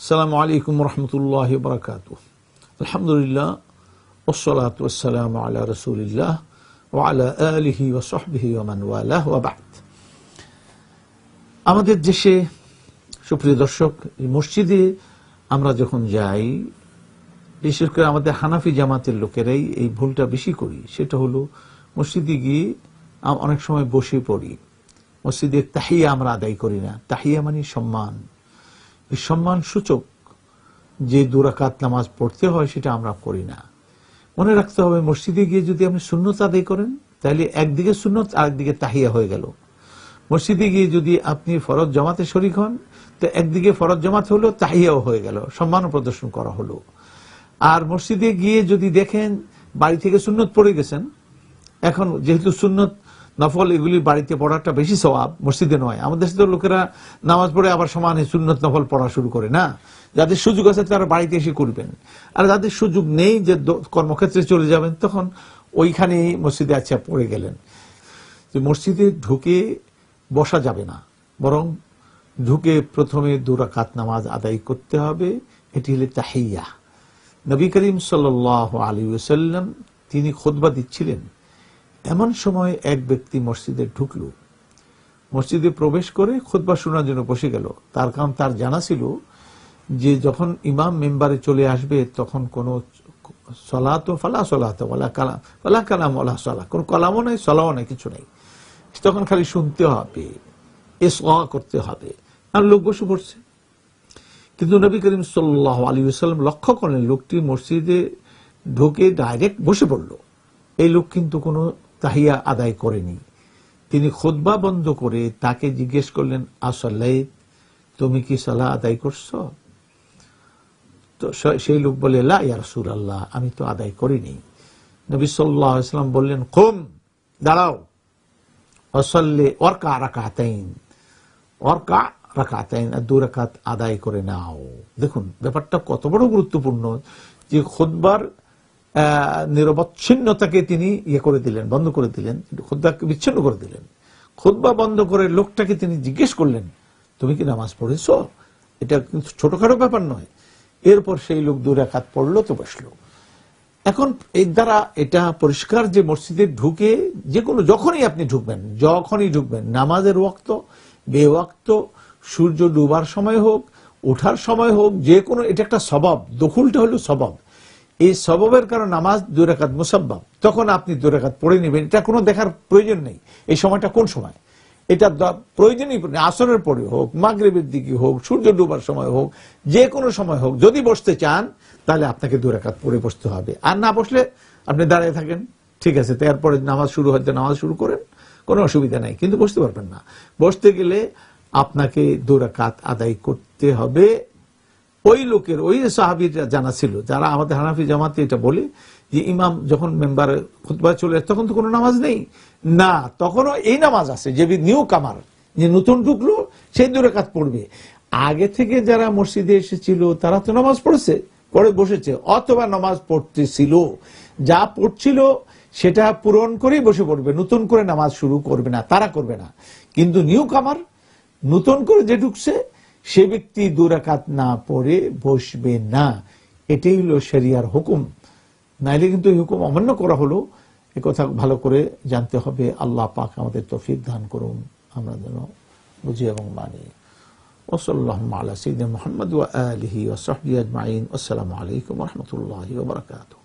السلام عليكم ورحمة الله وبركاته الحمد لله والصلاة والسلام على رسول الله وعلى آله وصحبه ومن والاه وبعد আমাদের দেশে সুপ্রিয় দর্শক এই মসজিদে আমরা যখন যাই বিশেষ করে আমাদের হানাফি জামাতের লোকেরাই এই ভুলটা বেশি করি সেটা হলো মসজিদে গিয়ে আম- অনেক সময় বসে পড়ি মসজিদের তাহিয়া আমরা আদায় করি না তাহিয়া মানে সম্মান এই সম্মান সূচক যে দুরাকাত নামাজ পড়তে হয়, সেটা আমরা করি না। মনে রাখতে হবে, মসজিদে গিয়ে যদি আপনি সুন্নত আদায় করেন, তাহলে একদিকে সুন্নত, আরেকদিকে তাহিয়া হয়ে গেল। মসজিদে গিয়ে যদি আপনি ফরজ জমাতে শরিক হন, তো একদিকে ফরজ জমাত হলো, তাহিয়াও হয়ে গেল সম্মান প্রদর্শন করা হলো। আর মসজিদে গিয়ে যদি দেখেন, বাড়ি থেকে সুন্নত পড়ে গেছেন, এখন যেহেতু সুন্নত নফল এগুলি বাড়িতে পড়াটা বেশি স্বভাব, মসজিদে নয়। আমাদের দেশে তো লোকেরা নামাজ পড়ে আবার সমানে সুন্নত নফল পড়া শুরু করে, না? যাদের সুযোগ আছে তারা বাড়িতে এসে করবেন। আর যাদের সুযোগ নেই যে কর্মক্ষেত্রে চলে যাবেন, তখন ওইখানে মসজিদে আচ্ছা পড়ে গেলেন। যে মসজিদে ঢুকে বসা যাবে না, বরং ঢুকে প্রথমে দুরাকাত নামাজ আদায় করতে হবে। এটি হলে তাহিয়া। নবী করিম সাল আলী সাল্লাম তিনি খোদবা দিচ্ছিলেন। এমন সময় এক ব্যক্তি মসজিদে ঢুকল। মসজিদে প্রবেশ করে খুতবা শোনার জন্য বসে গেল। তার কারণ তার জানা ছিল যে যখন ইমাম মেম্বারে চলে আসবে তখন কোন সলাত ফালা সলাত ওলা কালাম, ফালা কালাম ওলা সলা। কোন কলামও নাই, সলাও নাই, কিছু নাই। তখন খালি শুনতে হবে এস করতে হবে। আর লোক বসে পড়ছে। কিন্তু নবী করিম সাল্লাহ আলী সাল্লাম লক্ষ্য করলেন লোকটি মসজিদে ঢুকে ডাইরেক্ট বসে পড়ল। এই লোক কিন্তু কোনো তাহিয়া আদায় করেনি। তিনি খোদবা বন্ধ করে তাকে জিজ্ঞেস করলেন আসল্লাই তুমি কি সালা আদায় করছ? তো সেই লোক বলে, লা ইয়া আল্লাহ আমি তো আদায় করিনি। নবী সাল্লাহ ইসলাম বললেন কম দাঁড়াও। অসল্লে অর্কা রাকাতাইন অর্কা রাকাতাইন, আর দু রাকাত আদায় করে নাও। দেখুন, ব্যাপারটা কত বড় গুরুত্বপূর্ণ যে খোদবার নিরবচ্ছিন্নতাকে তিনি ইয়ে করে দিলেন, বন্ধ করে দিলেন খোদ্বাকে বিচ্ছিন্ন করে দিলেন। খোদবা বন্ধ করে লোকটাকে তিনি জিজ্ঞেস করলেন, তুমি কি নামাজ পড়েছ? এটা কিন্তু ছোটখাটো ব্যাপার নয়। এরপর সেই লোক দু রাকাত পড়ল, তো বসল। এখন এর দ্বারা এটা পরিষ্কার যে মসজিদে ঢুকে যে কোনো যখনই আপনি ঢুকবেন, যখনই ঢুকবেন, নামাজের ওক্ত ওয়াক্ত, বেওয়াক্ত, সূর্য ডুবার সময় হোক, ওঠার সময় হোক, যে কোনো, এটা একটা স্বভাব, দখলটা হলো স্বভাব। এই স্বভাবের কারণে নামাজ দুরাকাত মুসাব্বাব তখন আপনি দু দুরাকাত পড়ে নেবেন। এটা কোনো দেখার প্রয়োজন নেই। এই সময়টা কোন সময়? এটা প্রয়োজনই আসরের পরে হোক, মাগরেবের দিকে হোক, সূর্য ডুবার সময় হোক, যে কোনো সময় হোক, যদি বসতে চান, তাহলে আপনাকে দু রাকাত পড়ে বসতে হবে। আর না বসলে আপনি দাঁড়িয়ে থাকেন। ঠিক আছে, তো এরপরে নামাজ শুরু হতে নামাজ শুরু করেন। কোনো অসুবিধা নাই, কিন্তু বসতে পারবেন না। বসতে গেলে আপনাকে দু রাকাত আদায় করতে হবে। ওই লোকের, ওই সাহাবির জানা ছিল, যারা আমাদের হানাফি জামাতে এটা বলে, যে ইমাম যখন মেম্বারে খুতবা চলে তখন তো কোনো নামাজ নেই। না, তখনও এই নামাজ আছে, যে নিউ কামার যে নতুন ঢুকলো, সেই দূরে কাজ পড়বে। আগে থেকে যারা মসজিদে এসেছিল, তারা তো নামাজ পড়েছে, পড়ে বসেছে, অথবা নামাজ পড়তেছিল। যা পড়ছিল, সেটা পূরণ করেই বসে পড়বে, নতুন করে নামাজ শুরু করবে না, তারা করবে না। কিন্তু নিউ কামার নতুন করে যে ঢুকছে সে ব্যক্তি দুরাকাত না পড়ে বসবে না। এটাই হলো শরিয়ার হুকুম। নাইলে কিন্তু এই হুকুম অমান্য করা হলো। এ কথা ভালো করে জানতে হবে। আল্লাহ পাক আমাদের তফিক দান করুন। আমরা যেন বুঝি এবং মানি। ওসল্লাহ আলা মোহাম্মদ আলিহি ওসহবি আসসালামু আলাইকুম রহমতুল্লাহ ওবরাকাতুহ